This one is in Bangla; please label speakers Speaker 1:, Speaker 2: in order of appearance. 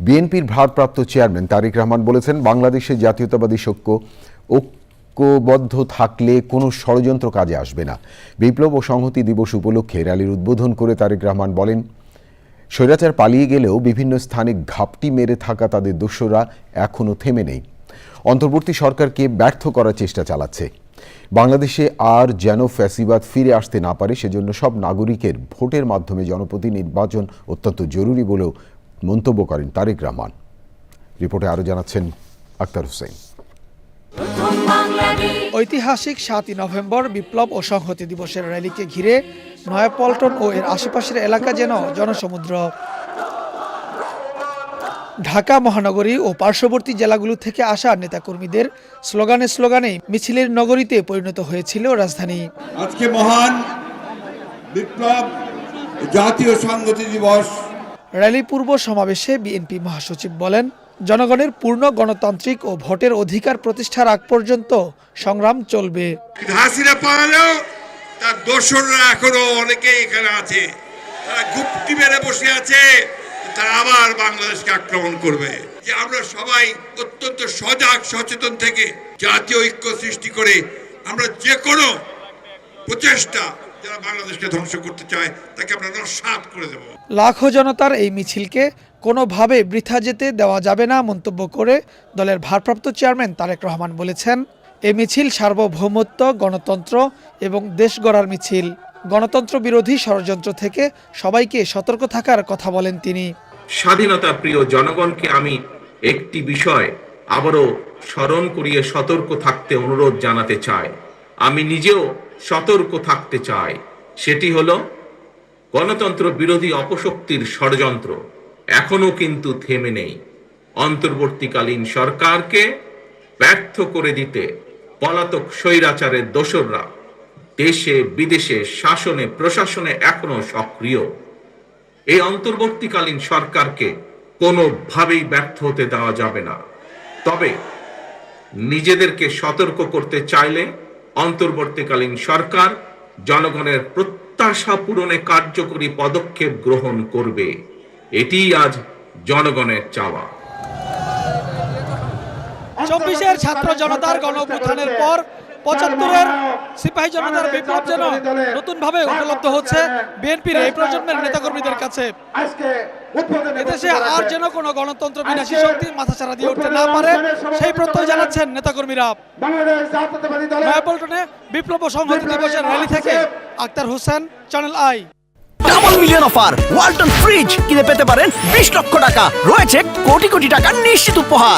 Speaker 1: বিএনপির ভারপ্রাপ্ত চেয়ারম্যান তারেক রহমান বলেছেন বাংলাদেশের জাতীয়তাবাদী শক্য ঐক্যবদ্ধ থাকলে কোনো ষড়যন্ত্র কাজে আসবে না। বিপ্লব ও সংহতি দিবস উপলক্ষে র্যালির উদ্বোধন করে তারেক রহমান বলেন, স্বৈরাচার পালিয়ে গেলেও বিভিন্ন স্থানে ঘাপটি মেরে থাকা তাদের দোষরা এখনও থেমে নেই। অন্তর্বর্তী সরকারকে ব্যর্থ করার চেষ্টা চালাচ্ছে। বাংলাদেশে আর যেন ফ্যাসিবাদ ফিরে আসতে না পারে, সেজন্য সব নাগরিকের ভোটের মাধ্যমে জনপ্রতি নির্বাচন অত্যন্ত জরুরি বলেও মন্তব্য করেন তারেক রহমান। রিপোর্টে আরও জানাচ্ছেন আক্তার হোসেন।
Speaker 2: ঐতিহাসিক সাতই নভেম্বর বিপ্লব ও সংহতি দিবসের র্যালিকে ঘিরে নয়াপল্টন ও এর আশেপাশের এলাকা যেন জনসমুদ্র। ঢাকা মহানগরী ও পার্শ্ববর্তী জেলাগুলো থেকে আসা নেতাকর্মীদের স্লোগানে স্লোগানে মিছিলের নগরীতে পরিণত হয়েছিল রাজধানী।
Speaker 3: আজকে মহান বিপ্লব জাতীয় সংহতি দিবস
Speaker 2: র্যালি পূর্ব সমাবেশে বিএনপি মহাসচিব বলেন, জনগণের পূর্ণ গণতান্ত্রিক ও ভোটের অধিকার প্রতিষ্ঠার আগ পর্যন্ত সংগ্রাম চলবে।
Speaker 4: তার এখনও আছে। গুপ্তি বসে আছে, তারা আবার বাংলাদেশকে আক্রমণ করবে। যে আমরা সবাই অত্যন্ত সজাগ, সচেতন থেকে জাতীয় ঐক্য সৃষ্টি করে আমরা যে কোনো প্রচেষ্টা যারা বাংলাদেশকে ধ্বংস করতে চায় তাকে আমরা নস্বাত করে দেবো।
Speaker 2: লাখো জনতার এই মিছিলকে কোনোভাবে বৃথা যেতে দেওয়া যাবে না মন্তব্য করে দলের ভারপ্রাপ্ত চেয়ারম্যান তারেক রহমান বলেছেন। এ মিছিল সার্বভৌমত্ব গণতন্ত্র এবং দেশ গড়ার মিছিল। গণতন্ত্র বিরোধী ষড়যন্ত্র থেকে সবাইকে সতর্ক থাকার কথা বলেন তিনি।
Speaker 5: স্বাধীনতা প্রিয় জনগণকে আমি একটি বিষয় আবারও স্মরণ করিয়ে সতর্ক থাকতে অনুরোধ জানাতে চাই। আমি নিজেও সতর্ক থাকতে চাই সেটি হলো, গণতন্ত্র বিরোধী অপশক্তির ষড়যন্ত্র এখনও কিন্তু থেমে নেই। অন্তর্বর্তীকালীন সরকারকে ব্যর্থ করে দিতে পলাতক স্বৈরাচারের দোসররা দেশে বিদেশে শাসনে প্রশাসনে এখনও সক্রিয়। এই অন্তর্বর্তীকালীন সরকারকে কোনোভাবেই ব্যর্থ হতে দেওয়া যাবে না। তবে নিজেদেরকে সতর্ক করতে চাইলে অন্তর্বর্তীকালীন সরকার জনগণের প্রত্যাশা পূরণে কার্যকরী পদক্ষেপ গ্রহণ করবে। এটি আজ জনগণের চাওয়া।
Speaker 2: চব্বিশের ছাত্র জনতার গণ পর পঁচাত্তরের সিপাহী জনতার বিপ্লব যেন নতুন ভাবে উপলব্ধ হচ্ছে বিএনপির এই প্রজন্মের নেতাকর্মীদের কাছে। এদেশে আর যেন কোনো গণতন্ত্র বিনাশী শক্তি মাথাচাড়া দিয়ে উঠতে না পারে সেই প্রত্যয় জানাচ্ছেন নেতাকর্মীরা। নয়াপল্টনে বিপ্লব ও সংহতি দিবসের র্যালি থেকে Akhtar Hossain channel I
Speaker 6: double million offer Walton fridge কিনে পেতে পারেন বিশ লক্ষ টাকা। রয়েছে কোটি কোটি টাকার নিশ্চিত উপহার।